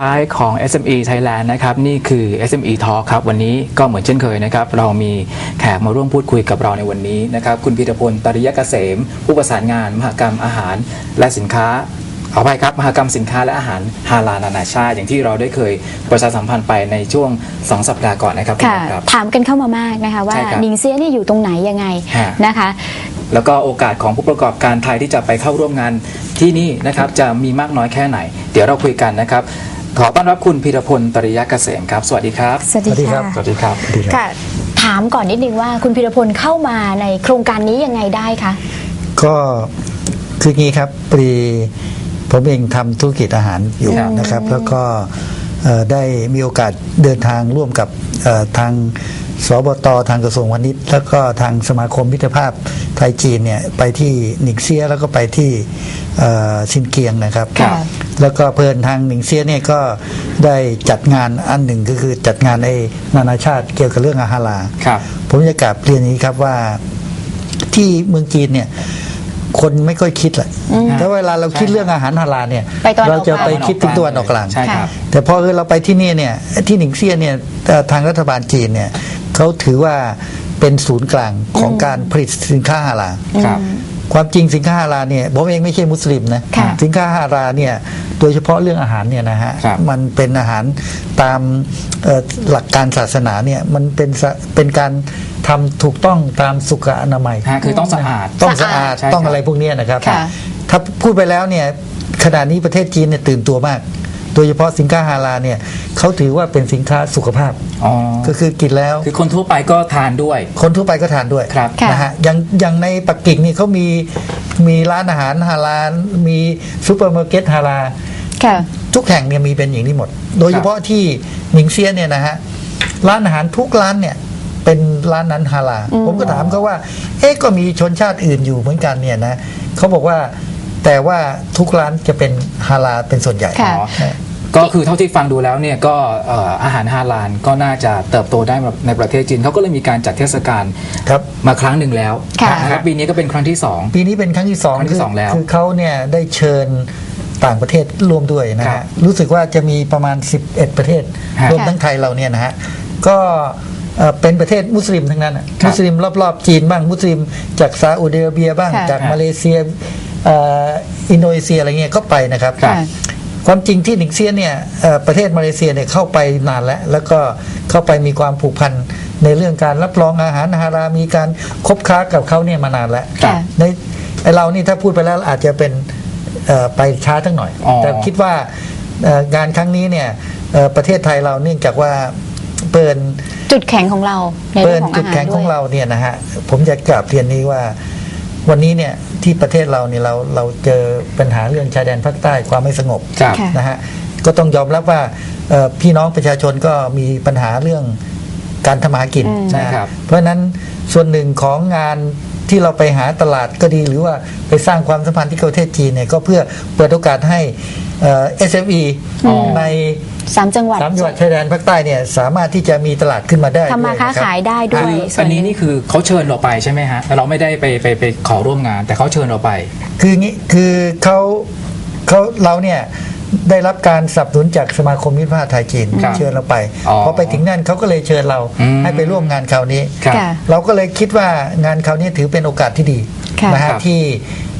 ท้ายของ SME Thailand นะครับนี่คือ SME Talk ครับวันนี้ก็เหมือนเช่นเคยนะครับเรามีแขกมาร่วมพูดคุยกับเราในวันนี้นะครับคุณพีรพลตริยะเกษม ผู้ประสานงาน มหกรรมอาหารและสินค้าขออภัยครับ มหกรรมสินค้าและอาหารฮาลาลนานาชาติ อย่างที่เราได้เคยประชาสัมพันธ์ไปในช่วง 2 สัปดาห์ก่อนนะครับณค่ะผู้ชมครับ ถามกันเข้ามามากนะคะว่าใช่ครับ นิงเซียเนี่ยอยู่ตรงไหนยังไงฮะนะคะ แล้วก็โอกาสของผู้ประกอบการไทยที่จะไปเข้าร่วมงานที่นี่นะครับจะมีมากน้อยแค่ไหน เดี๋ยวเราคุยกันนะครับ ขอต้อนรับคุณพีรพลตริยะเกษมครับ สวัสดีครับ สวัสดีค่ะสวัสดีครับค่ะ ถามก่อนนิดนึงว่าคุณพิรพลเข้ามาในโครงการนี้ยังไงได้คะ ก็คืองี้ครับปรีผมเองทำธุรกิจอาหารอยู่ครับนะครับ แล้วก็เอ่อได้มีโอกาสเดินทางร่วมกับเอ่อทาง สบตทางกระทรวงพาณิชย์แล้วก็ทางสมาคมมิตรภาพไทยจีนเนี่ยไปที่หนิงเซียแล้วก็ไปที่เอ่อซินเกียงนะครับ ครับแล้วก็เพลินทางหนิงเซียเนี่ยก็ได้จัดงานอันหนึ่งก็คือจัดงานไอ้นานาชาติเกี่ยวกับเรื่องอาหารลาครับ ผมจะกลับเรียนอย่างนี้ครับว่าที่เมืองจีนเนี่ยคนไม่ค่อยคิดแหละแต่เวลาเราคิดเรื่องอาหารฮาลาลเนี่ย ไปตะวันออกเราจะไปคิดถึงตะวันออกกลาง ใช่ครับ แต่พอเราไปที่นี่เนี่ยที่หนิงเซียเนี่ยเอ่อทางรัฐบาลจีนเนี่ย เขาถือว่าเป็นศูนย์กลางของการผลิตสินค้าฮาลาลครับ ความจริงสินค้าฮาลาลเนี่ยผมเองไม่ใช่มุสลิมนะค่ะ สินค้าฮาลาลเนี่ยโดยเฉพาะเรื่องอาหารเนี่ยนะฮะครับมันเป็นอาหารตามเอ่อหลักการศาสนาเนี่ยมันเป็นสะเป็นการทำถูกต้องตามสุขอนามัย ฮะคือต้องสะอาด ต้องสะสะอาอาดดใช่ต้องครับอะไรพวกเนี้ยนะครับ ค่ะถ้าพูดไปแล้วเนี่ยขณะนี้ประเทศจีนเนี่ยตื่นตัวมาก โดยเฉพาะสินค้าฮาลาลเนี่ยเขาถือว่าเป็นสินค้าสุขภาพอ๋อก็คือกินแล้ว คือคนทั่วไปก็ทานด้วย คนทั่วไปก็ทานด้วยครับค่ะนะฮะอย่างอย่างในปักกิ่งนี่เขามีมีร้านอาหารฮาลาลมีซูเปอร์มาร์เก็ตฮาลาลค่ะ ทุกแห่งเนี่ยมีเป็นอย่างนี้หมด โดยเฉพาะที่หนิงเซียเนี่ยนะฮะร้านอาหารทุกร้านเนี่ยเป็นร้านนั้นฮาลาลอืมผมก็ถามเขาว่า เอ๊ะก็มีชนชาติอื่นอยู่เหมือนกันเนี่ยนะเขาบอกว่า แต่ว่าทุกร้านจะเป็นฮาลาลเป็นส่วนใหญ่ค่ะ อ๋อก็คือเท่าที่ฟังดูแล้วเนี่ยก็เอ่ออาหารฮาลาลก็น่าจะเติบโตได้ในประเทศจีนเขาก็เลยมีการจัดเทศกาลครับ มาครั้งหนึ่งแล้วค่ะ นะครับปีนี้ก็เป็นครั้งที่สอง ปีนี้เป็นครั้งที่สองครั้งที่สองแล้วคือเขาเนี่ยได้เชิญต่างประเทศร่วมด้วยนะครัฮะบรู้สึกว่าจะมีประมาณ 11 ประเทศ ฮะรวมทั้งไทยเราเนี่ยนะฮะก็เอ่อเป็นประเทศมุสลิมทั้งนั้นอะครับมุสลิมรอบๆจีนบ้างมุสลิมจากซาอุดิอาระเบียบ้างค่ะ จากค่ะมาเลเซีย เอ่ออินโดนีเซียอะไรเงี้ยก็ไปนะครับครับค่ะ ความจริงที่หนิงเซียเนี่ยเอ่อประเทศมาเลเซียเนี่ยเข้าไปนานแล้ว แล้วก็เข้าไปมีความผูกพันในเรื่องการรับรองอาหารฮารามีการคบค้ากับเขาเนี่ยมานานแล้ว ค่ะ ในไอเรานี่ถ้าพูดไปแล้วอาจจะเป็นเอ่อไปช้าทั้งหน่อย อ๋อแต่คิดว่าเอ่องานครั้งนี้เนี่ยเอ่อประเทศไทยเราเนื่องจากว่าเปิดจุดแข็งของเราในเปิเรื่อดงของจุอาดหารแข็งด้ขวองยเราเนี่ยนะฮะผมจะกราบเรียนนี้ว่า วันนี้เนี่ยที่ประเทศเราเนี่ยเราเราเจอปัญหาเรื่องชายแดนภาคใต้ความไม่สงบครับค่ะ นะฮะก็ต้องยอมรับว่าเอ่อพี่น้องประชาชนก็มีปัญหาเรื่องการทำมาหากินอืม ใช่นะฮะครับเพราะฉะนั้นส่วนหนึ่งของงานที่เราไปหาตลาดก็ดีหรือว่าไปสร้างความสัมพันธ์ที่ประเทศจีนเนี่ยก็เพื่อเปิดโอกาสให้เอ่อ SME อ๋อ ใน สามจังหวัดสามจังหวัดชายแดนภาคใต้เนี่ยสามารถที่จะมีตลาดขึ้นมาได้ทำมาด้วยค้านะครับขายได้ด้วคืยอส่วอันนี้หงนี่คือเขาเชิญเราไปใช่ไหมฮะแต่เราไม่ได้ไปไปไปขอร่วมงาน แต่เขาเชิญเราไป คืองี้คือเขาเขาเราเนี่ยได้รับการสนับสนุนจากสมาคมมิตรภาพไทยจีนครับเชิญเราไปอ๋อพอไปถึงนั่นเขาก็เลยเชิญเราอืมให้ไปร่วมงานคราวนี้ ครับค่ะ เราก็เลยคิดว่างานคราวนี้ถือเป็นโอกาสที่ดีค่ะนะฮะครับที่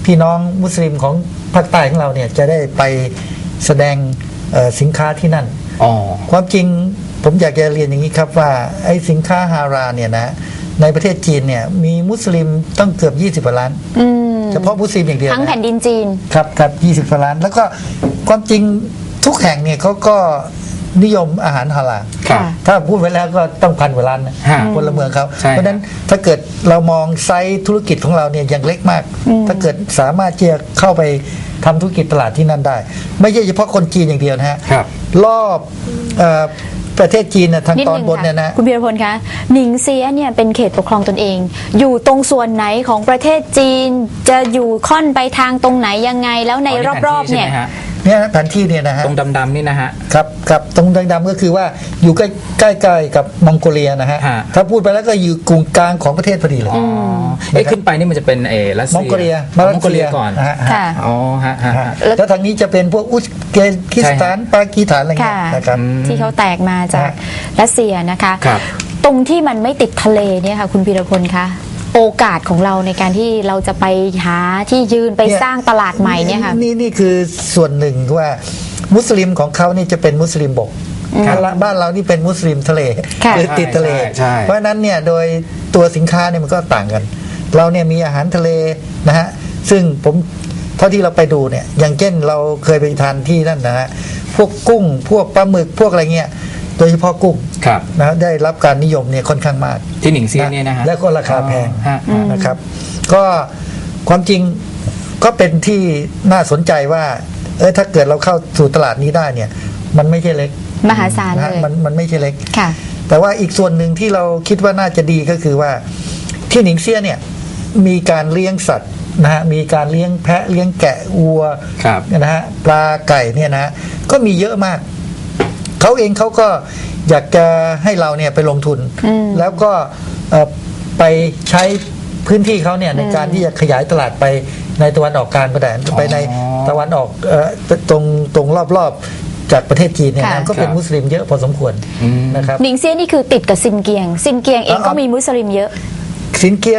พี่น้องมุสลิมของภาคใต้ของเราเนี่ยจะได้ไปแสดงเอ่อ สินค้าที่นั่นอ๋อความจริงผมอยากจะเรียนอย่างนี้ครับว่าไอ้สินค้าฮาราเนี่ยนะในประเทศจีนเนี่ยมีมุสลิมต้องเกือบ 20กว่าล้านอืมเฉพาะมุสลิมอย่างเดียวทั้งนะแผ่นดินจีนครับครับ20กว่าล้าน แล้วก็ความจริงทุกแห่งเนี่ยเขาก็ นิยมอาหารฮาลาลครับ ถ้าพูดไว้แล้วก็ต้องพันกว่าล้านนะฮะพลเมืองเขาใช่เพราะฉะนั้นถ้าเกิดเรามองไซส์ธุรกิจของเราเนี่ยยังเล็กมาก ถ้าเกิดสามารถที่จะเข้าไปทำธุรกิจตลาดที่นั่นได้ ไม่ใช่เฉพาะคนจีนอย่างเดียวนะฮะครับ รอบเออประเทศจีนนะทางนิดตอนนึงบนเนี่ยค่ะนะ คุณพีรพลคะหนิงเซียเนี่ยเป็นเขตปกครองตนเอง อยู่ตรงส่วนไหนของประเทศจีน จะอยู่ค่อนไปทางตรงไหนยังไงแล้วในอ๋อนี่รอบๆแผนที่เนี่ยใช่ไหมฮะ เนี่ยแผนที่เนี่ยนะฮะตรงดำๆนี่นะฮะ ครับครับตรงดำๆก็คือว่าอยู่ใกล้ใกล้ๆกับมองโกเลียนะฮะ ฮะ ถ้าพูดไปแล้วก็อยู่กึ่งกลางของประเทศพอดีเลย อ๋อเอ๊ะขึ้นไปนี่มันจะเป็นเอรัสเซียมองโกเลียมองโกเลียก่อนนะฮะค่ะ อ๋อฮะฮะฮะฮะ แล้วทางนี้จะเป็นพวกอุซเกณฑ์คิสถานปากีสถานอะไรเงี้ยค่ะ นะครับ อืมที่เขาแตกมาจากฮะรัสเซียนะคะ ครับ ตรงที่มันไม่ติดทะเลเนี่ยค่ะ คุณพีรพลคะ โอกาสของเราในการที่เราจะไปหาที่ยืนไปเนี่ย สร้างตลาดใหม่เนี่ยค่ะ นี่นี่คือส่วนหนึ่งว่ามุสลิมของเขานี่จะเป็นมุสลิมบกครับบ้านเรานี่เป็นมุสลิมทะเลค่ะ หรือติดทะเลใช่ใช่ เพราะฉะนั้นเนี่ยโดยตัวสินค้าเนี่ยมันก็ต่างกัน เราเนี่ยมีอาหารทะเลนะฮะซึ่งผมเท่าที่เราไปดูเนี่ยอย่างเช่นเราเคยไปทานที่นั่นนะฮะพวกกุ้งพวกปลาหมึกพวกอะไรเงี้ยโดยเฉพาะกุ้งครับนะได้รับการนิยมเนี่ยค่อนข้างมากที่หนิงเซียเนี่ยนะฮะแล้วก็ราคาแพงฮะนะครับ ก็ความจริงก็เป็นที่น่าสนใจว่าเออถ้าเกิดเราเข้าสู่ตลาดนี้ได้เนี่ย มันไม่ใช่เล็ก มหาศาลนะเลฮะยมันมันไม่ใช่เล็กค่ะ แต่ว่าอีกส่วนหนึ่งที่เราคิดว่าน่าจะดีก็คือว่าที่หนิงเซียเนี่ยมีการเลี้ยงสัตว์นะฮะมีการเลี้ยงแพะเลี้ยงแกะวัวครับนะฮะปลาไก่เนี่ยนะฮะก็มีเยอะมาก เขาเองเขาก็อยากจะให้เราเนี่ยไปลงทุนอืมแล้วก็เอ่อไปใช้พื้นที่เขาเนี่ยในการที่จะขยายตลาดไปในตะวันออกกลางก็ได้ไปในตะวันออกเอ่อตรงตรงรอบๆจากประเทศจีนเนี่ยค่ะนะก็เป็นครับมุสลิมเยอะพอสมควรอืมนะครับหนิงเซียนี่คือติดกับซินเกียง ซินเกียงเองก็เอามีมีมุสลิมเยอะสินเกีย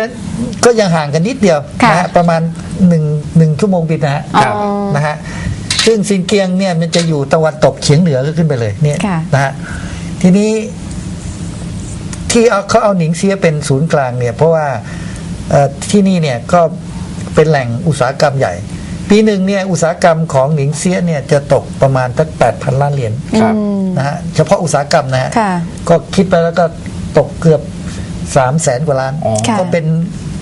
ก็ยังห่างกันนิดเดียวค่ะนะฮะประมาณหนึ่งหนึ่งชั่วโมงบินนะฮะครับอ๋อนะฮะ ซึ่งซินเกียงเนี่ยมันจะอยู่ตะวันตกเฉียงเหนือก็ขึ้นไปเลยเนี่ยค่ะ นะฮะทีนี้ที่เอาเขาเอาหนิงเซียเป็นศูนย์กลางเนี่ยเพราะว่าเอ่อที่นี่เนี่ยก็เป็นแหล่งอุตสาหกรรมใหญ่ ปีหนึ่งเนี่ยอุตสาหกรรมของหนิงเซียเนี่ยจะตกประมาณตั้งแปดพันล้านเหรียญครับ อืม นะฮะเฉพาะอุตสาหกรรมนะฮะค่ะก็คิดไปแล้วก็ตกเกือบสามแสนกว่าล้าน อ๋อ ค่ะ ก็เป็น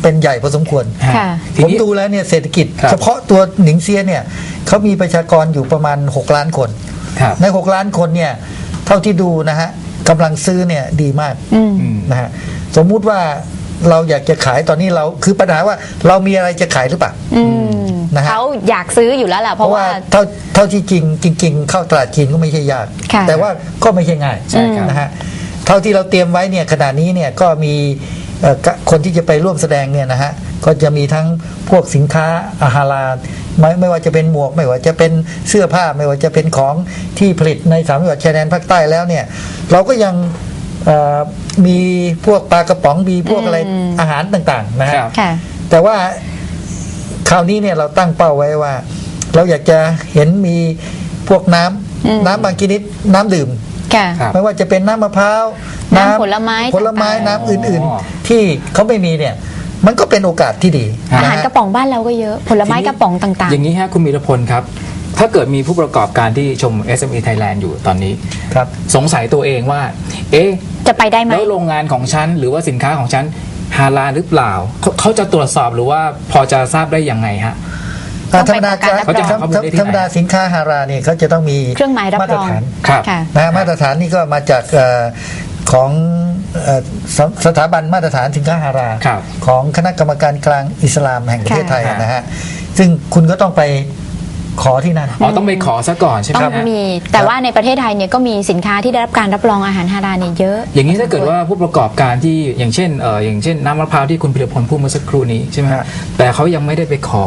เป็นใหญ่พอสมควรฮะค่ะ ทีผมนี้ ดูแล้วเนี่ยเศรษฐกิจ ครับ เฉพาะตัวหนิงเซียเนี่ย เขามีประชากรอยู่ประมาณ 6 ล้านคน ครับ ใน 6 ล้านคนเนี่ยเท่าที่ดูนะฮะกำลังซื้อเนี่ยดีมากอืมอืม นะฮะสมมุติว่าเราอยากจะขายตอนนี้เราคือปัญหาว่าเรามีอะไรจะขายหรือเปล่า อืมนะฮะ เขาอยากซื้ออยู่แล้วแหละเพราะว่า เท่าเท่าที่จริงจริง ๆ เข้าตลาดจีนก็ไม่ใช่ยาก ค่ะแต่ว่าก็ไม่ใช่ง่ายใช่ครับ นะฮะเท่าที่เราเตรียมไว้เนี่ยขณะนี้เนี่ยก็มีเอ่อ คนที่จะไปร่วมแสดงเนี่ยนะฮะก็จะมีทั้งพวกสินค้าอาหารไม่ไม่ว่าจะเป็นหมวก ไม่ว่าจะเป็นเสื้อผ้าไม่ว่าจะเป็นของที่ผลิตในสามจังหวัดชายแดนภาคใต้แล้วเนี่ย เราก็ยังเอ่อมีพวกปลากระป๋องมีพวกอะไรอืมอาหารต่างๆนะฮะครับค่ะแต่ว่าคราวนี้เนี่ยเราตั้งเป้าไว้ว่า เราอยากจะเห็นมีพวกน้ำอืมน้ำบางชนิดน้ำดื่ม ค่ะครับไม่ว่าจะเป็นน้ำมะพร้าวน้ำผลไม้ผลไม้ต่างๆน้ำอื่นอ๋อๆที่เขาไม่มีเนี่ยมันก็เป็นโอกาสที่ดีอานะหารฮะกระป๋องบ้านเราก็เยอะ ผลไม้กระป๋องต่างอย่างนี้ฮะคุณมีรพลครับ ถ้าเกิดมีผู้ประกอบการที่ชม SME Thailand อยู่ตอนนี้ครับสงสัยตัวเองว่า เอ๊ะๆจะไปได้ไหมแล้วโรงงานของฉัน หรือว่าสินค้าของฉันฮาลาลหรือเปล่าเขาเขาจะตรวจสอบหรือว่าพอจะทราบได้ยังไงฮะอ่าต้ ธรองรมไปดาขอการรับรองเขาจะหาข้อมูลได้ที่ไหนธรรมดาสินค้าฮาราเนี่ยเขาจะต้องมีเครื่องหมายรับมาตรรองฐานครับค่ะนะฮะมาตรฐานนี่ก็มาจากเอ่อของเอ่อสสถาบันมาตรฐานสินค้าฮาราครับของคณะกรรมการกลางอิสลามแห่งประเทศไทยค่ะนะฮะซึ่งคุณก็ต้องไปขอที่นั่นอ๋อต้องไปขอซะก่อนใช่ไหมต้องฮะมี แต่ว่าในประเทศไทยเนี่ยก็มีสินค้าที่ได้รับการรับรองอาหารฮาลาลเนี่ยเยอะ อย่างนี้ถ้าเกิดว่าผู้ประกอบการที่อย่างเช่นเอออย่างเช่นน้ำมะพร้าวที่คุณพิรพลพูดเมื่อสักครู่นี้ใช่ไหมคฮะรับแต่เขายังไม่ได้ไปขอ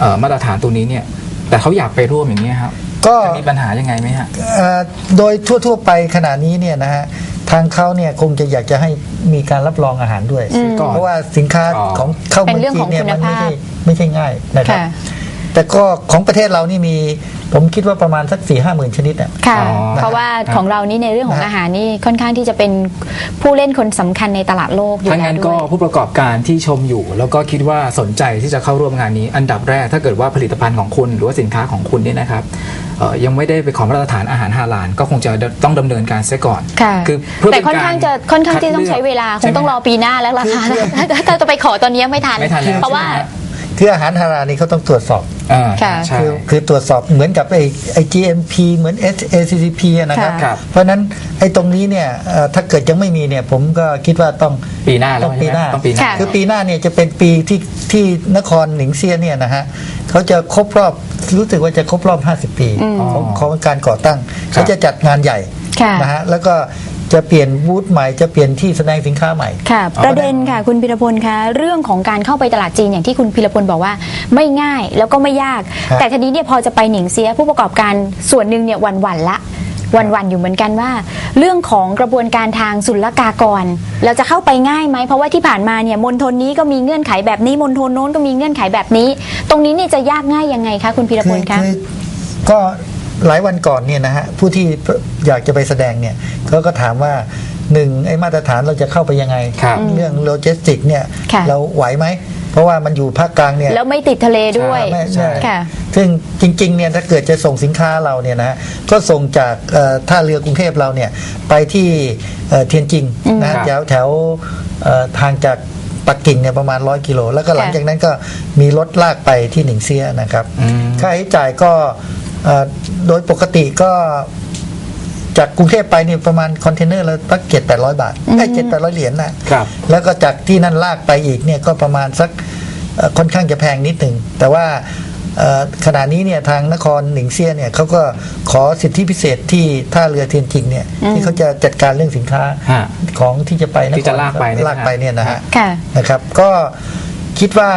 เอ่อมาตรฐานตัวนี้เนี่ย แต่เขาอยากไปร่วมอย่างนี้ยครับก็ จะมีปัญหายังไงไหมฮะ เอ่อโดยทั่ว ๆ ไปขณะนี้เนี่ยนะฮะทางเขาเนี่ยคงจะอยากจะให้มีการรับรองอาหารด้วย อืมเพราะว่าสินค้าอ๋อ ของเข้าเป็นเมืองเรื่องจีขอนงเนี่ยมันคุณไม่ภาพใช่ไม่ใช่ง่ายนะครับ ค่ะ แต่ก็ของประเทศเรานี่มี ผมคิดว่าประมาณสักสี่ห้าหมื่นชนิดอะค่ะอ๋อเพราะว่าของเรานี่ในเรื่องของนะอาหารนี่ค่อนข้างที่จะเป็นผู้เล่นคนสำคัญในตลาดโลกอยู่ถ้าแล้วงั้นด้ก็วยผู้ประกอบการที่ชมอยู่ แล้วก็คิดว่าสนใจที่จะเข้าร่วมงานนี้ อันดับแรกถ้าเกิดว่าผลิตภัณฑ์ของคุณ หรือว่าสินค้าของคุณเนี่ยนะครับเอ่อยังไม่ได้ไปขอมาตรฐานอาหารฮาลาลก็คงจะต้องดำเนินการเสียก่อนค่ะคือเพื่อแต่เป็นค่อนข้างจะค่อนข้างที่ต้องใช้เวลาคงต้องรอปีหน้าแล้วล่ะค่ะถ้าจะไปขอตอนนี้ไม่ทันไม่ทันแล้วเพราะว่าใช่ไหมฮะ คืออาหารฮารานี่เขาต้องตรวจสอบ อ่าค่ะ ใช่ คือคือตรวจสอบเหมือนกับไอ้ไอ้ GMP เหมือน ACCP อะนะครับ ค่ะครับเพราะฉะนั้นไอ้ตรงนี้เนี่ยเอ่อถ้าเกิดยังไม่มีเนี่ยผมก็คิดว่าต้องปีหน้าแล้วต้องปีหน้า ใช่ไหมต้องปีหน้า ค่ะ คือปีหน้าเนี่ยจะเป็นปีที่ที่นครหนิงเซียเนี่ยนะฮะเขาจะครบรอบรู้สึกว่าจะครบรอบ 50 ปีอืมของของการก่อตั้งครับเขาจะจัดงานใหญ่ค่ะ นะฮะแล้วก็ จะเปลี่ยนบูธใหม่จะเปลี่ยนที่แสดงสินค้าใหม่ ค่ะประเด็นค่ะคุณพิรพลคะเรื่องของการเข้าไปตลาดจีนอย่างที่คุณพิรพลบอกว่าไม่ง่ายแล้วก็ไม่ยาก ครับ แต่ทีนี้เนี่ยพอจะไปหนิงเสียผู้ประกอบการส่วนหนึ่งเนี่ยหวันหวันๆละหวันวันๆอยู่เหมือนกันว่า เรื่องของกระบวนการทางศุลกากร เราจะเข้าไปง่ายไหมเพราะว่าที่ผ่านมาเนี่ยมณฑลนี้ก็มีเงื่อนไขแบบนี้มณฑลโน้นก็มีเงื่อนไขแบบนี้ ตรงนี้เนี่ยจะยากง่ายยังไงคะคุณพิรพลคะ คือก็ หลายวันก่อนเนี่ยนะฮะผู้ที่อยากจะไปแสดงเนี่ยเขาก็ถามว่าหนึ่งไอ้มาตรฐานเราจะเข้าไปยังไงครับเรื่องโลจิสติกเนี่ยค่ะเราไหวไหม เพราะว่ามันอยู่ภาคกลางเนี่ยแล้วไม่ติดทะเลด้วยไม่ใช่ใช่ค่ะซึ่งจริงๆเนี่ยถ้าเกิดจะส่งสินค้าเราเนี่ยนะฮะก็ส่งจากเอ่อท่าเรือกรุงเทพเราเนี่ยไปที่เอ่อเทียนจิงนะฮะครับแถวแถวเอ่อทางจากปักกิ่งเนี่ยประมาณ 100 กิโล แล้วก็หลังค่ะจากนั้นก็มีรถลากไปที่หนิงเซียนะครับอืมค่าใช้จ่ายก็เอ่อ โดยปกติก็จากกรุงเทพไปเนี่ยประมาณคอนเทนเนอร์ละสักเจ็ดแปดร้อยบาทไอ้เจ็ดแปดร้อยเหรียญนะครับ แล้วก็จากที่นั่นลากไปอีกเนี่ยก็ประมาณสักเอ่อค่อนข้างจะแพงนิดหนึ่ง แต่ว่าเอ่อขณะนี้เนี่ยทางนครหนิงเซียเนี่ยเขาก็ขอสิทธิพิเศษที่ท่าเรือเทียนจิงเนี่ยที่เขาจะจัดการเรื่องสินค้าฮะของที่จะไปนครที่จะลากไปเนี่ยนะลากไปเนี่ยนะฮะค่ะนะครับ ก็คิดว่า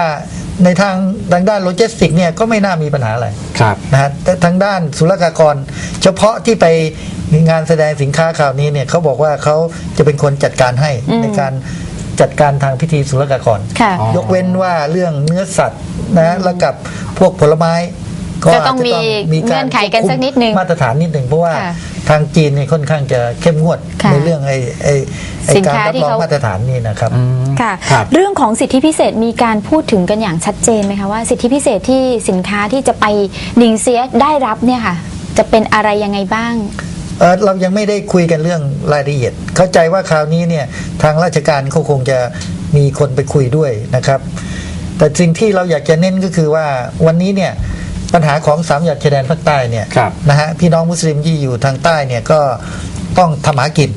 ในทางทางด้านโลจิสติกเนี่ยก็ไม่น่ามีปัญหาอะไรครับนะฮะแต่ทางด้านศุลกากร เฉพาะที่ไปงานแสดงสินค้าคราวนี้เนี่ยเขาบอกว่าเขาจะเป็นคนจัดการให้ในการจัดการทางพิธีศุลกากร ค่ะอ๋อยกเว้นว่าเรื่องเนื้อสัตว์นะแล้วกับพวกผลไม้ก็จะต้องมีาจเงื่อนไขกันสักนิดนึง มาตรฐานนิดหนึ่งเพราะว่าค่ะ ทางจีนเนี่ยค่อนข้างจะเข้มงวดค่ะในเรื่องไอ้ไอ้ไอ้สินการค้ารับที่รองเขามาตรฐานนี่นะครับอืมค่ะครับเรื่องของสิทธิพิเศษมีการพูดถึงกันอย่างชัดเจนไหมคะว่า สิทธิพิเศษที่สินค้าที่จะไปหนิงเซียได้รับเนี่ยค่ะ จะเป็นอะไรยังไงบ้างเอ่อเรายังไม่ได้คุยกันเรื่องรายละเอียด เข้าใจว่าคราวนี้เนี่ยทางราชการเขาคงจะมีคนไปคุยด้วยนะครับ แต่สิ่งที่เราอยากจะเน้นก็คือว่าวันนี้เนี่ย ปัญหาของสามจังหวัดชายแดนภาคใต้เนี่ยครับนะฮะพี่น้องมุสลิมที่อยู่ทางใต้เนี่ยก็ต้องทำหากิน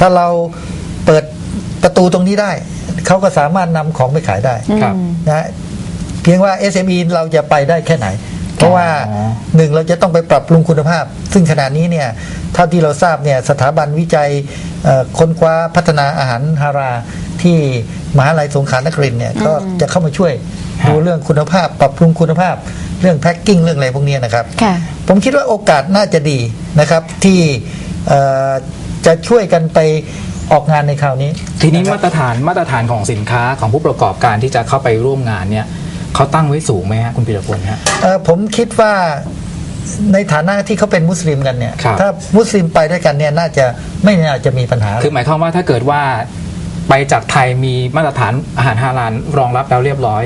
ถ้าเราเปิดประตูตรงนี้ได้ เขาก็สามารถนำของไปขายได้ครับ นะฮะเพียงว่า SME เราจะไปได้แค่ไหน เพราะว่าอ๋อ หนึ่งเราจะต้องไปปรับปรุงคุณภาพ ซึ่งขณะนี้เนี่ยเท่าที่เราทราบเนี่ยสถาบันวิจัยเอ่อค้นคว้าพัฒนาอาหารฮาราที่มหาลัยสงขลานครินทร์เนี่ยก็จะเข้ามาช่วยฮะดูเรื่องคุณภาพ ปรับปรุงคุณภาพ เรื่องแพ็คกิ้งเรื่องอะไรพวกเนี้ยนะครับค่ะผมคิดว่าโอกาสน่าจะดีนะครับที่เอ่อจะช่วยกันไปออกงานในคราวนี้ ทีนี้ะครับมาตรฐานมาตรฐานของสินค้าของผู้ประกอบการที่จะเข้าไปร่วมงานเนี่ยเขาตั้งไว้สูงไหมฮะคุณพีรพลฮะเอ่อผมคิดว่าในฐานะที่เขาเป็นมุสลิมกันเนี่ยครับถ้ามุสลิมไปด้วยกันเนี่ยน่าจะไม่น่าจะมีปัญหา คือหมายความว่าถ้าเกิดว่าไปจากไทยมีมาตรฐานอาหารฮาลาลรองรับแล้วเรียบร้อย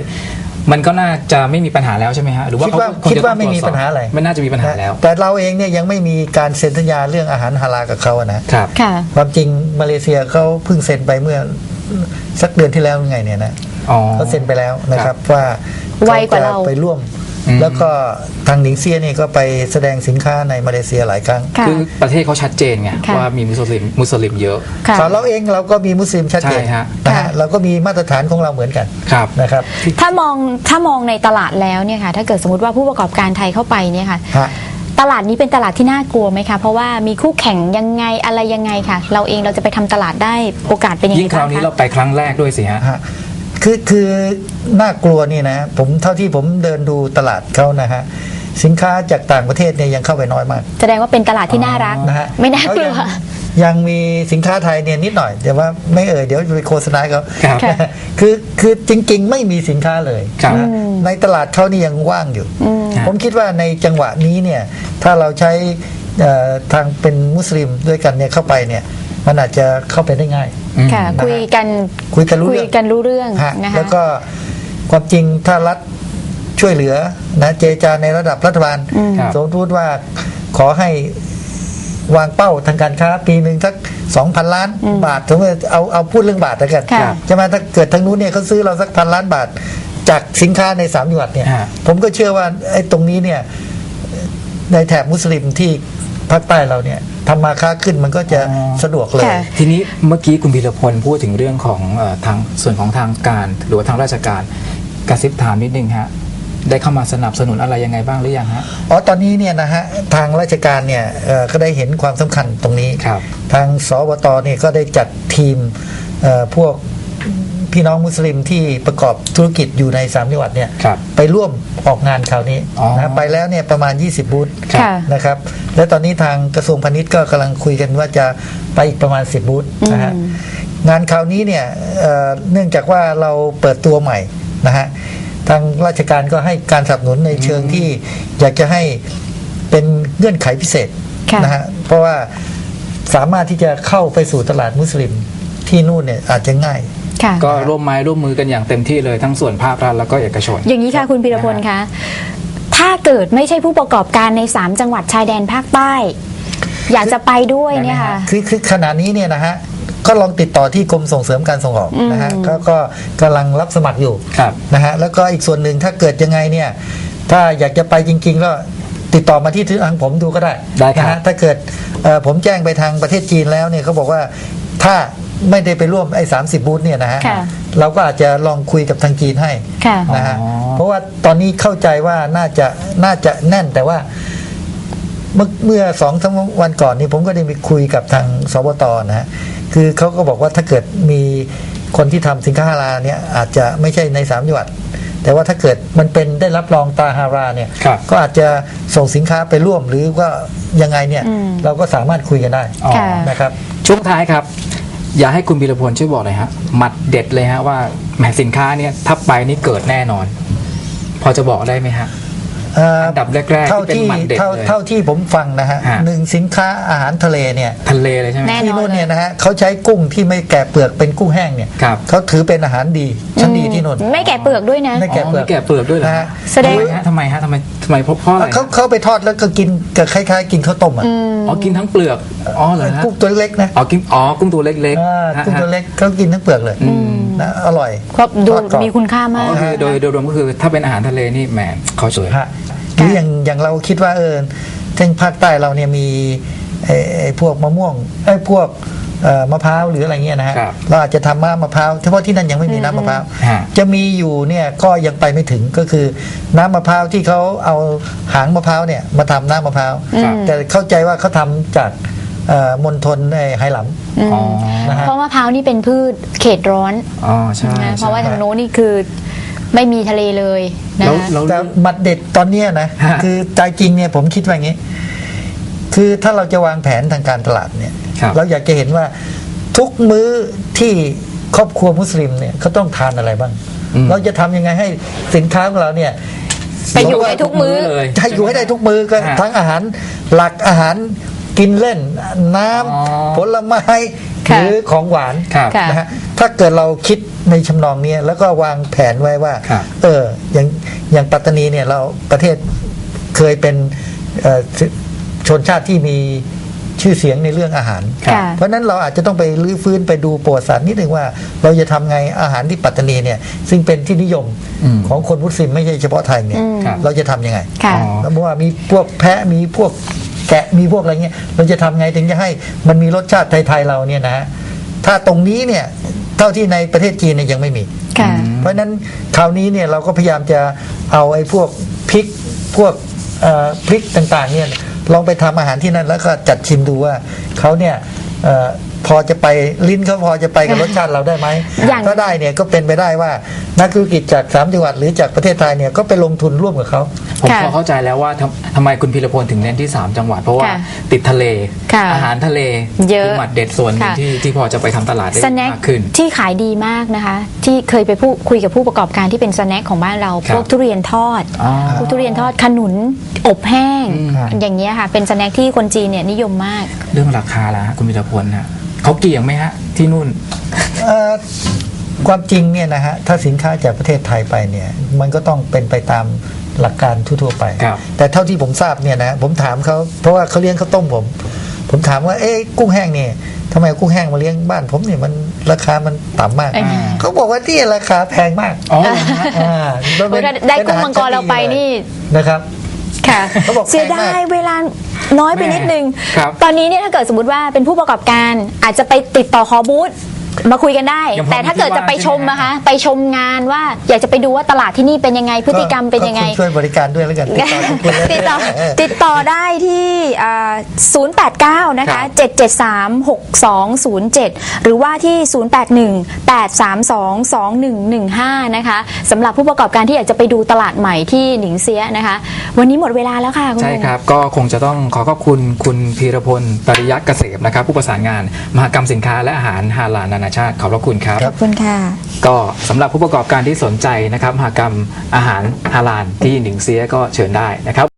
มันก็น่าจะไม่มีปัญหาแล้วใช่ไหมฮะหรือว่าคิดเขาว่าคงคิดจะว่าต้องไม่มีตรวจสอบปัญหาอะไรไม่น่าจะมีปัญหาแล้วแต่เราเองเนี่ยยังไม่มีการเซ็นสัญญาเรื่องอาหารฮาลาลกับเขาอะนะครับ ค่ะ ความจริงมาเลเซียเขาเพิ่งเซ็นไปเมื่อสักเดือนที่แล้วยังไงเนี่ยนะอ๋อ เขาเซ็นไปแล้วนะครับว่าไวกว่าเรา ขจะไปร่วมอืม แล้วก็ทางหนิงเซียนี่ก็ไปแสดงสินค้าในมาเลเซียหลายครั้ง ค่ะ คือประเทศเขาชัดเจนไงค่ะ ว่ามีมุสลิมมุสลิมเยอะ ค่ะ สอนเราเองเราก็มีมุสลิมชัดเจนใช่ฮะ นะค่ะฮะเราก็มีมาตรฐานของเราเหมือนกันครับ นะครับ ถ้ามองถ้ามองในตลาดแล้วเนี่ยค่ะถ้าเกิดสมมติว่าผู้ประกอบการไทยเข้าไปเนี่ยค่ะ ฮะ ตลาดนี้เป็นตลาดที่น่ากลัวไหมคะ เพราะว่ามีคู่แข่งยังไงอะไรยังไงค่ะ เราเองเราจะไปทำตลาดได้โอกาสเป็นยังไงยิ่งคราวนี้บ้งะ เราไปครั้งแรกด้วยสิฮะ ฮะ คือคือน่ากลัวนี่นะ ผมเท่าที่ผมเดินดูตลาดเขานะฮะสินค้าจากต่างประเทศเนี่ยยังเข้าไปน้อยมาก แสดงว่าเป็นตลาดที่น่ารักนะฮะไม่น่ากลัวเขายังยังมีสินค้าไทยเนี่ยนิดหน่อยแต่ว่าไม่เอ่ยเดี๋ยวจะไปโฆษณาเขาครับค่ะคือคือจริง ๆ ไม่มีสินค้าเลยครับนะในตลาดเขานี่ยังว่างอยู่อืมผมคิดว่าในจังหวะนี้เนี่ยถ้าเราใช้เอ่อทางเป็นมุสลิมด้วยกันเนี่ยเข้าไปเนี่ย มันอาจจะเข้าไปได้ง่ายอืมค่ะนะฮะคุยกันคุยกันรู้คุเรื่ยองกันรู้เรื่องฮะนะคะ แล้วก็ความจริงถ้ารัฐช่วยเหลือนะเจรจาในระดับรัฐบาลครับ สมมติว่าขอให้วางเป้าทางการค้าปีหนึ่งสักสองพันล้านบาทสมมติเอาเอาพูดเรื่องบาทแล้วกันค่ะใช่ไหมถ้าเกิดทางนู้นเนี่ยเขาซื้อเราสักพันล้านบาท จากสินค้าในสามจังหวัดเนี่ย ฮะ ผมก็เชื่อว่าไอ้ตรงนี้เนี่ยในแถบมุสลิมที่ ภาคใต้เราเนี่ยทำมาค้าขึ้นมันก็จะสะดวกเลย ค่ะ ทีนี้เมื่อกี้คุณพีรพลพูดถึงเรื่องของเออทางส่วนของทางการ หรือว่าทางราชการกระซิบถามนิดนึงฮะได้เข้ามาสนับสนุนอะไรยังไงบ้างหรือยังฮะ อ๋อตอนนี้เนี่ยนะฮะทางราชการเนี่ยเอ่อก็ได้เห็นความสำคัญตรงนี้ ครับ ทางสบตเนี่ยก็ได้จัดทีมเอ่อพวก พี่น้องมุสลิมที่ประกอบธุรกิจอยู่ในสามจังหวัดเนี่ยครับ ไปร่วมออกงานคราวนี้อ๋อนะไปแล้วเนี่ยประมาณ 20 บูธค่ะนะครับ และตอนนี้ทางกระทรวงพาณิชย์ก็กำลังคุยกันว่าจะไปอีกประมาณ 10 บูธนะฮะอืม งานคราวนี้เนี่ยเอ่อเนื่องจากว่าเราเปิดตัวใหม่นะฮะทางราชการก็ให้การสนับสนุนในเชิงที่อยากจะให้เป็นเงื่อนไขพิเศษค่ะ นะฮะเพราะว่า สามารถที่จะเข้าไปสู่ตลาดมุสลิมที่นู่นเนี่ยอาจจะง่ายค่ะ ก็ร่วมไม้ร่วมมือกันอย่างเต็มที่เลยทั้งส่วนภาครัฐแล้วก็เอกชน อย่างนี้ค่ะคุณพีรพลคะถ้าเกิดไม่ใช่ผู้ประกอบการใน 3 จังหวัดชายแดนภาคใต้ อยากจะไปด้วยเนี่ยค่ะคือคือขณะนี้เนี่ยนะฮะก็ลองติดต่อที่กรมส่งเสริมการส่งออกนะฮะอืมก็ก็กำลังรับสมัครอยู่ครับนะฮะแล้วก็อีกส่วนหนึ่งถ้าเกิดยังไงเนี่ยถ้าอยากจะไปจริงๆก็ติดต่อมาที่ทางผมดูก็ได้ได้ครับนะฮะถ้าเกิดเอ่อผมแจ้งไปทางประเทศจีนแล้วเนี่ยเขาบอกว่าถ้า ไม่ได้ไปร่วมไอ้สามสิบบูธเนี่ยนะฮะ ค่ะเราก็อาจจะลองคุยกับทางจีนให้ค่ะนะฮะ อ๋อ เพราะว่าตอนนี้เข้าใจว่าน่าจะน่าจะแน่นแต่ว่า เมื่อเมื่อสองสามวันก่อนนี้ผมก็ได้มีคุยกับทางสบตนะฮะ คือเขาก็บอกว่าถ้าเกิดมีคนที่ทำสินค้าฮาลาลเนี่ยอาจจะไม่ใช่ในสามจังหวัด แต่ว่าถ้าเกิดมันเป็นได้รับรองตราฮาราเนี่ย ครับ ก็อาจจะส่งสินค้าไปร่วมหรือว่ายังไงเนี่ย อืม เราก็สามารถคุยกันได้อ๋อ ค่ะ นะครับ ช่วงท้ายครับ อยากให้คุณบีรพลช่วยบอกเลยฮะหมัดเด็ดเลยฮะว่าแหมสินค้าเนี่ยถ้าไปนี่เกิดแน่นอน พอจะบอกได้ไหมฮะ อ่ออันดับแรกๆเท่าที่เป็นที่หมัดเด็ดเท่าเลย เท่าที่ผมฟังนะฮะฮะ หนึ่งสินค้าอาหารทะเลเนี่ยทะเลเลยใช่ไหม แน่ที่นู่นเนี่ยนะฮะเขาใช้กุ้งที่ไม่แกะเปลือกเป็นกุ้งแห้งเนี่ยครับ เขาถือเป็นอาหารดีชั้นดีที่นู่น ไม่แกะเปลือกด้วยนะ ไม่อ๋อไม่แกะเปลือกด้วยเหรอนะฮะฮะแสดงทำไมฮะทำไมฮะทำไมทำไมเพราะเพราะอะไรฮะเขาเขาไปทอดแล้วก็กินกับคล้ายๆ กินข้าวต้มอะอ๋อกินทั้งเปลือกอ๋อเหรอฮะกุ้งตัวเล็กนะอ๋อกินอ๋อกุ้งตัวเล็กอ่าๆฮะกุ้งตัวเล็กเขากินทั้งเปลือกเลย นะอร่อยครบดูทอกรอบ มีคุณค่าอ๋มาอกคือโดยโดยรวมก็คือถ้าเป็นอาหารทะเลนี่แหมเขาสวย ฮะหรืออย่างอย่างเราคิดว่าเออเช่นภาคใต้เราเนี่ยมีไอ้ไอ้พวกมะม่วงไอ้พวกเอ่อมะพร้าวหรืออะไรเงี้ยนะฮะครับเราอาจจะทำน้ำมะพร้าวเฉพาะที่นั่นยังไม่มีน้ำมะพร้าวฮะ จะมีอยู่เนี่ยก็ยังไปไม่ถึงก็คือน้ำมะพร้าวที่เขาเอาหางมะพร้าวเนี่ยมาทำน้ำมะพร้าวครับ แต่เข้าใจว่าเขาทำจากเอ่อ มณฑลไอ้ไหหลำอ๋อ นะฮะ เพราะมะพร้าวนี่เป็นพืชเขตร้อนอ๋อใช่นะเพใช่ราะว่าทางโน้นนี่คือไม่มีทะเลเลยนะแล้วคะ แล้ว แต่หมัดเด็ดตอนเนี้ยนะ ฮะ คือใจจริงเนี่ยผมคิดว่าอย่างนี้ คือถ้าเราจะวางแผนทางการตลาดเนี่ย ครับเราอยากจะเห็นว่าทุกมื้อที่ครอบครัวมุสลิมเนี่ยเขาต้องทานอะไรบ้าง อืมเราจะทำยังไงให้สินค้าของเราเนี่ยไปอยู่ในทุกมื้อ เลย ให้อยู่ให้ได้ทุกมื้อก็ฮะ ทั้งอาหารหลักอาหาร กินเล่นน้ำอ๋อผลไม้หค่ะรือของหวานครับค่ะนะฮะถ้าเกิดเราคิดในชำนองเนี้ยแล้วก็วางแผนไว้ว่าครับเอออย่างอย่างปัตตานีเนี่ยเราประเทศเคยเป็นเอ่อชนชาติที่มีชื่อเสียงในเรื่องอาหารครับค่ะเพราะฉะนั้นเราอาจจะต้องไปรื้อฟื้นไปดูประวัติศาสตร์นิดหนึ่งว่า เราจะทำไงอาหารที่ปัตตานีเนี่ยซึ่งเป็นที่นิยมอืมของคนมุสลิมไม่ใช่เฉพาะไทยเนี่ยอืมครับเราจะทำยังไงค่ะอ๋อแล้วว่ามีพวกแพะมีพวก แกะมีพวกอะไรเงี้ยเราจะทำไงถึงจะให้มันมีรสชาติไทยๆเราเนี่ยนะฮะถ้าตรงนี้เนี่ยเท่าที่ในประเทศจีนเนี่ยยังไม่มีค่ะเพราะฉะนั้นคราวนี้เนี่ยเราก็พยายามจะเอาไอ้พวกพริกพวกเอ่อพริกต่างๆเนี่ยลองไปทำอาหารที่นั่นแล้วก็จัดชิมดูว่าเขาเนี่ยเอ่อ พอจะไปลิ้นเขาพอจะไปกับรสชาติเราได้ไหมอย่างถ้าได้เนี่ยก็เป็นไปได้ว่านักธุรกิจจากสามจังหวัดหรือจากประเทศไทยเนี่ยก็ไปลงทุนร่วมกับเขาผมค่ะพอเข้าใจแล้วว่าทำทำไมคุณพีรพลถึงเน้นที่ 3 จังหวัด เพราะว่าค่ะติดทะเลค่ะอาหารทะเลเยอะคือหมัดเด็ดส่วนหนึ่งค่ะที่ที่พอจะไปทำตลาดได้สแน็คมากขึ้น ที่ขายดีมากนะคะ ที่เคยไปพูดคุยกับผู้ประกอบการที่เป็นสแน็คของบ้านเราครับพวกทุเรียนทอดอ๋อพวกทุเรียนทอดขนุนอบแห้งอืมอย่างเงี้ยค่ะ เป็นสแน็คที่คนจีนเนี่ยนิยมมาก เรื่องราคาแล้วฮะคุณพีรพลฮะ เขาเกี่ยงไหมฮะ ที่นู่น เอ่อความจริงเนี่ยนะฮะถ้าสินค้าจากประเทศไทยไปเนี่ยมันก็ต้องเป็นไปตามหลักการทั่วๆไป ครับ แต่เท่าที่ผมทราบเนี่ยนะผมถามเขาเพราะว่าเขาเลี้ยงข้าวต้มผม ผมถามว่าเอ๊ะกุ้งแห้งเนี่ยทำไมเอากุ้งแห้งมาเลี้ยงบ้านผมเนี่ยมันราคามันต่ำมากอ่าเขาบอกว่าที่ราคาแพงมากอ๋อเหรอฮะ อ่ามันเป็นถ้าได้กุ้งมังกรเราไปนี่ นะครับ ค่ะเขาบอกแพงมากเสียดายเวลาน้อยไปนิดนึง ครับ ตอนนี้เนี่ยถ้าเกิดสมมติว่าเป็นผู้ประกอบการอาจจะไปติดต่อคอบูธ มาคุยกันได้ ยังพอแต่ถ้าเกิดมีที่จะไปชมว่างใช่ไหมนะคะ ไปชมงานว่าอยากจะไปดูว่าตลาดที่นี่เป็นยังไงพฤติกรรมเป็นยังไงก็คุณช่วยบริการด้วยแล้วกันติดต่อทุกคนเลย ติดต่อติดต่อได้ที่อ่า089 นะครัคะ บ 773 6207 หรือว่าที่ 081 832 2115 นะคะสำหรับผู้ประกอบการที่อยากจะไปดูตลาดใหม่ที่หนิงเซียนะคะ วันนี้หมดเวลาแล้วค่ะคุณใช่ลุงครับ ก็คงจะต้องขอขอบคุณคุณพีรพลปริยักษ์เกษมนะครับ ผู้ประสานงาน มหกรรมสินค้าและอาหารฮาลาลนานาชาติขอบพระคุณครับ ขอบคุณค่ะ ก็สำหรับผู้ประกอบการที่สนใจนะครับมหกรรมอาหารฮาลาลที่หนิงเซียก็เชิญได้นะครับ